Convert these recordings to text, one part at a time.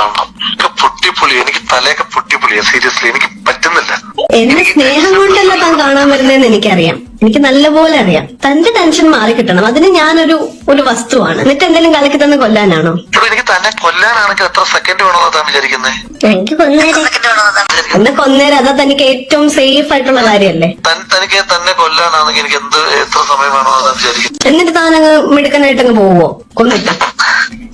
കാണണം. എനിക്ക് പൊട്ടിപ്പൊളി എനിക്ക് തലയൊക്കെ പൊട്ടിപ്പൊളിയാ. സീരിയസ്ലി എനിക്ക് പറ്റുന്നില്ല. എന്നെ സ്നേഹം കൊണ്ടല്ല താൻ കാണാൻ വരുന്നതെന്ന് എനിക്കറിയാം. എനിക്ക് നല്ലപോലെ അറിയാം. തന്റെ ടെൻഷൻ മാറി കിട്ടണം. അതിന് ഞാനൊരു ഒരു വസ്തുവാണ്. എന്നിട്ട് എന്തെങ്കിലും കലക്കി തന്നെ കൊല്ലാനാണോ? ഇപ്പൊ എനിക്ക് തന്നെ കൊല്ലാനാണെങ്കിൽ എത്ര സെക്കൻഡ് വേണമെന്നാ താൻ വിചാരിക്കുന്നത് എനിക്ക് കൊന്നേരം. എന്നെ കൊന്നേരെ. അതാ തനിക്ക് ഏറ്റവും സേഫ് ആയിട്ടുള്ള കാര്യല്ലേ തനിക്ക് തന്നെ കൊല്ലാനാണെങ്കിൽ എനിക്ക് എന്ത് എത്ര സമയം വേണമെന്നാ താൻ വിചാരിക്കുന്നത് എന്നിട്ട് താനങ്ങ് അങ്ങ് മിടുക്കനായിട്ട് അങ്ങ് പോവോ? കൊന്നിട്ട്.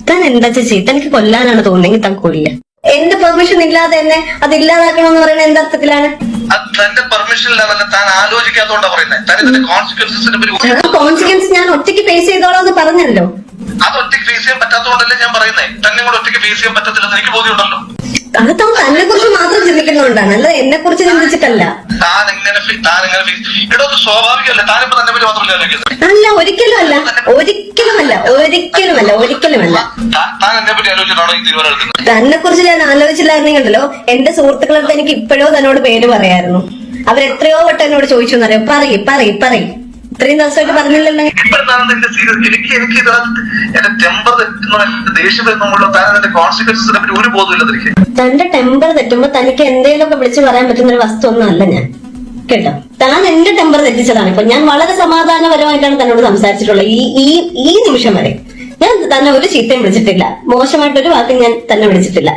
താൻ എന്താ ചേച്ചി തനിക്ക് കൊല്ലാനാണ് തോന്നിയെങ്കിൽ താൻ കൊല്ല. എന്റെ പെർമിഷൻ ഇല്ലാതെ തന്നെ അത് ഇല്ലാതാക്കണമെന്ന് പറയുന്നത് എന്താ അർത്ഥത്തിലാണ്? തന്റെ പെർമിഷൻ ലെവലിൽ താൻ ആലോചിക്കാത്തോണ്ടാ പറയുന്നത് താൻ ഇതിന്റെ കോൺസിക്വൻസസിനെ പറ്റി കോൺസിക്വൻസ് ഞാൻ ഒറ്റയ്ക്ക് ഫേസ് ചെയ്തോളാം എന്ന് പറഞ്ഞല്ലോ. അത് ഒറ്റയ്ക്ക് ഫേസ് ചെയ്യാൻ പറ്റാത്തതുകൊണ്ടല്ലേ ഞാൻ പറയുന്നത് തന്നെ കൂടെ ഒറ്റയ്ക്ക് ഫേസ് ചെയ്യാൻ പറ്റത്തില്ലെന്ന് എനിക്ക് ബോധ്യമുണ്ടല്ലോ. അത് താൻ തന്നെ കുറിച്ച് മാത്രം ചിന്തിക്കുന്നതുകൊണ്ടാണ് അല്ല എന്നെ കുറിച്ച് ചിന്തിച്ചിട്ടല്ല. താൻ എങ്ങനെ താൻ സ്വാഭാവികമല്ലേ? താനിപ്പോ തന്നെ പറ്റി മാത്രമല്ല അല്ല ഒരിക്കലും അല്ല. ഒരിക്കലുമല്ല. ഒരിക്കലുമല്ല. ഒരിക്കലുമല്ല. താൻ- താൻ എന്നെ പറ്റി ആലോചിച്ചിട്ടാണോ ഈ തീരുമാനം എടുക്കുന്നത്? തന്നെ കുറിച്ച് ഞാൻ ആലോചിച്ചില്ലായിരുന്നെങ്കിലോ എന്റെ സുഹൃത്തുക്കളുടെ അടുത്ത് എനിക്ക് ഇപ്പോഴോ തന്നോട് പേര് പറയായിരുന്നു. അവരെത്രയോ വട്ടം എന്നോട് ചോദിച്ചു എന്നറിയോ? പറയും പറയും പറയ്. ഇത്രയും ദിവസമായിട്ട് പറഞ്ഞില്ലല്ലോ. എനിക്ക് എനിക്ക് ഇതിനകത്ത് എന്റെ ടെമ്പർ തെറ്റുന്ന എന്റെ ദേഷ്യം വരുമ്പോഴുള്ള താൻ അതിന്റെ കോൺസിക്വൻസസിനെ പറ്റി ഒരു ബോധമില്ല എനിക്ക് തന്റെ ടെമ്പർ തെറ്റുമ്പോ തനിക്ക് എന്തെങ്കിലുമൊക്കെ വിളിച്ചു പറയാൻ പറ്റുന്ന ഒരു വസ്തു ഒന്നും അല്ല ഞാൻ. കേട്ടോ? താൻ എന്റെ ടെമ്പർ തെറ്റിച്ചതാണ് ഇപ്പൊ. ഞാൻ വളരെ സമാധാനപരമായിട്ടാണ് തന്നോട് സംസാരിച്ചിട്ടുള്ളത്. ഈ ഈ ഈ നിമിഷം വരെ. ഞാൻ തന്നെ ഒരു ചീത്തയും വിളിച്ചിട്ടില്ല. മോശമായിട്ടൊരു വാക്കും ഞാൻ തന്നെ വിളിച്ചിട്ടില്ല.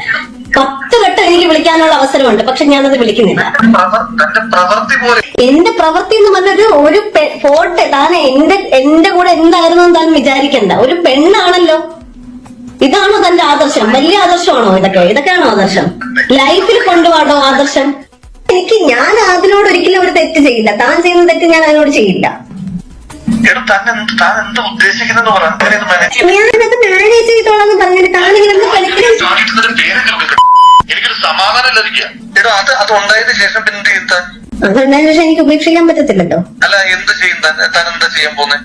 പത്ത് വട്ടം എനിക്ക് വിളിക്കാനുള്ള അവസരമുണ്ട് പക്ഷെ ഞാനത് വിളിക്കുന്നില്ല. എന്റെ പ്രവൃത്തി എന്ന് പറഞ്ഞത് ഒരു പോട്ടെ താൻ എന്റെ എന്റെ കൂടെ എന്തായിരുന്നു താൻ വിചാരിക്കണ്ട. ഒരു പെണ്ണാണല്ലോ. ഇതാണോ തന്റെ ആദർശം? വലിയ ആദർശമാണോ ഇതൊക്കെ? ഇതൊക്കെയാണോ ആദർശം? ലൈഫിൽ കൊണ്ടുപോകണോ ആദർശം? എനിക്ക് ഞാൻ അതിനോട് ഒരിക്കലും ഒരു തെറ്റ് ചെയ്യില്ല. താൻ ചെയ്യുന്ന തെറ്റ് ഞാൻ അതിനോട് ചെയ്യില്ല. ഞാനത് മാനേജ് ചെയ്തോളാം പറഞ്ഞിട്ട് താൻ ഇങ്ങനെ എടോ അത് അത് ഉണ്ടായതിനു ശേഷം പിന്നെ എന്ത് എനിക്ക് ഉപേക്ഷിക്കാൻ പറ്റത്തില്ലല്ലോ. അല്ല എന്ത് ചെയ്യും താൻ? താൻ എന്താ ചെയ്യാൻ പോന്നെ?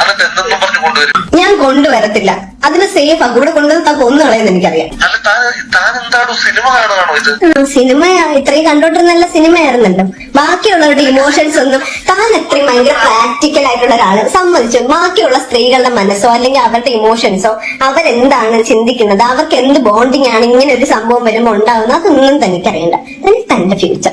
എന്നിട്ട് എന്തെന്നും പറഞ്ഞു കൊണ്ടുവരും. ഞാൻ കൊണ്ടുവരത്തില്ല. അതിന് സേഫ് കൂടെ കൊണ്ടുവന്ന് താൻ കൊന്നു കളയെന്ന് എനിക്കറിയാം. അല്ല താൻ താൻ എന്താണോ സിനിമ കാണുകയാണോ ഇത്? ആ, സിനിമ ഇത്രയും കണ്ടോണ്ടിരുന്ന സിനിമയായിരുന്നല്ലോ ബാക്കിയുള്ളവരുടെ ഇമോഷൻസ് ഒന്നും താൻ എത്രയും ഭയങ്കര പ്രാക്ടിക്കൽ ആയിട്ടുള്ള ഒരാൾ. സമ്മതിച്ചു? ബാക്കിയുള്ള സ്ത്രീകളുടെ മനസ്സോ അല്ലെങ്കിൽ അവരുടെ ഇമോഷൻസോ അവരെന്താണ് ചിന്തിക്കുന്നത്? അവർക്ക് എന്ത് ബോണ്ടിങ് ആണ് ഇങ്ങനെ ഒരു സംഭവം വരുമ്പോൾ ഉണ്ടാവുന്നത്? അതൊന്നും തനിക്കറിയണ്ട. തനിക്ക് തന്റെ ഫ്യൂച്ചർ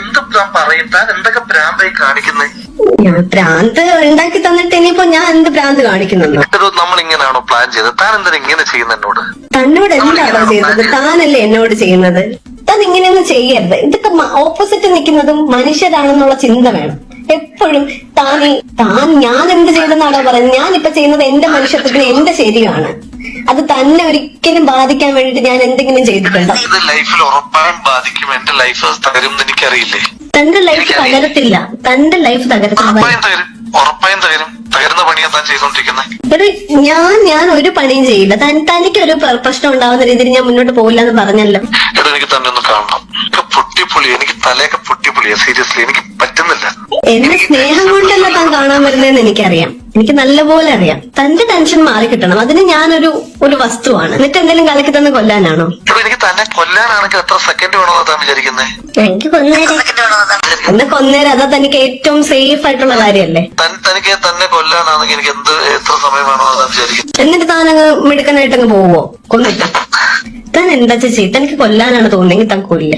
എന്ത് പറയും താൻ എന്തൊക്കെ ഭ്രാന്തായി കാണിക്കുന്നത് ഞാൻ ഭ്രാന്ത് ഉണ്ടാക്കി തന്നിട്ട് ഇനിയിപ്പോ ഞാൻ എന്ത് ഭ്രാന്ത് കാണിക്കുന്നുണ്ടോ? നമ്മൾ ഇങ്ങനെയാണോ പ്ലാൻ ചെയ്തത്? താൻ എന്തിനാ ഇങ്ങനെ ചെയ്യുന്ന എന്നോട്? തന്നോട് എന്താണോ ചെയ്യുന്നത് താനല്ലേ എന്നോട് ചെയ്യുന്നത്? താൻ ഇങ്ങനെയൊന്നും ചെയ്യരുത് ഇതൊക്കെ ഓപ്പോസിറ്റ് നിൽക്കുന്നതും മനുഷ്യരാണെന്നുള്ള ചിന്ത വേണം. എപ്പോഴും താൻ താൻ ഞാൻ എന്ത് ചെയ്തെന്നാണോ പറയുന്നത്? ഞാൻ ഇപ്പൊ ചെയ്യുന്നത് എന്റെ മനുഷ്യത്വത്തിന് എന്റെ ശരിയാണ്. അത് തന്നെ ഒരിക്കലും ബാധിക്കാൻ വേണ്ടിട്ട് ഞാൻ എന്തെങ്കിലും ചെയ്തിട്ടുണ്ടോ? ഇത് ലൈഫിൽ ഉറപ്പായും ബാധിക്കും. എന്റെ ലൈഫ് തകരും എന്ന് എനിക്കറിയില്ലേ? തന്റെ ലൈഫ് തകരത്തില്ല. തന്റെ ലൈഫ് തകരത്തില്ല. ഉറപ്പായും തകരും. ഉറപ്പായും തകരും. തകരുന്ന പണിയാ താൻ ചെയ്തോണ്ടിരിക്കുന്നത് എടോ, ഞാൻ ഞാൻ ഒരു പണിയും ചെയ്യില്ല. തൻ- തനിക്ക് ഒരു പ്ര- പ്രശ്നം ഉണ്ടാവുന്ന രീതിയിൽ ഞാൻ മുന്നോട്ട് പോകില്ല എന്ന് പറഞ്ഞല്ലോ. എടാ എനിക്ക് തന്നെ ഒന്ന് കാണണം. എനിക്ക് പൊട്ടിപ്പൊളി എനിക്ക് തലയൊക്കെ പൊട്ടിപ്പൊളിയാ സീരിയസ്ലി എനിക്ക് പറ്റുന്നില്ല. എന്റെ സ്നേഹം കൊണ്ടല്ല താൻ കാണാൻ വരുന്നതെന്ന് എനിക്കറിയാം. എനിക്ക് നല്ലപോലെ അറിയാം. തന്റെ ടെൻഷൻ മാറി കിട്ടണം. അതിന് ഞാനൊരു ഒരു വസ്തുവാണ്. എന്നിട്ട് എന്തെങ്കിലും കലക്കി തന്നെ കൊല്ലാനാണോ? എനിക്ക് തന്നെ കൊല്ലാനാണെങ്കിൽ എത്ര സെക്കൻഡ് വേണമെന്നാ താൻ വിചാരിക്കുന്നത് എനിക്ക് കൊന്നേരെ. എന്നെ കൊന്നേരെ. അതാ തനിക്ക് ഏറ്റവും സേഫ് ആയിട്ടുള്ള കാര്യല്ലേ? തനിക്ക് തന്നെ കൊല്ലാനാണെങ്കിൽ എനിക്ക് എന്ത് എത്ര സമയം വേണമെന്നാ താൻ വിചാരിക്കുന്നത് എന്നിട്ട് താൻ അങ്ങ് മിടുക്കനായിട്ട് അങ്ങ് പോവോ? കൊന്നിട്ട്. താൻ എന്താ ചേച്ചി തനിക്ക് കൊല്ലാനാണ് തോന്നിയെങ്കിൽ താൻ കൊല്ല.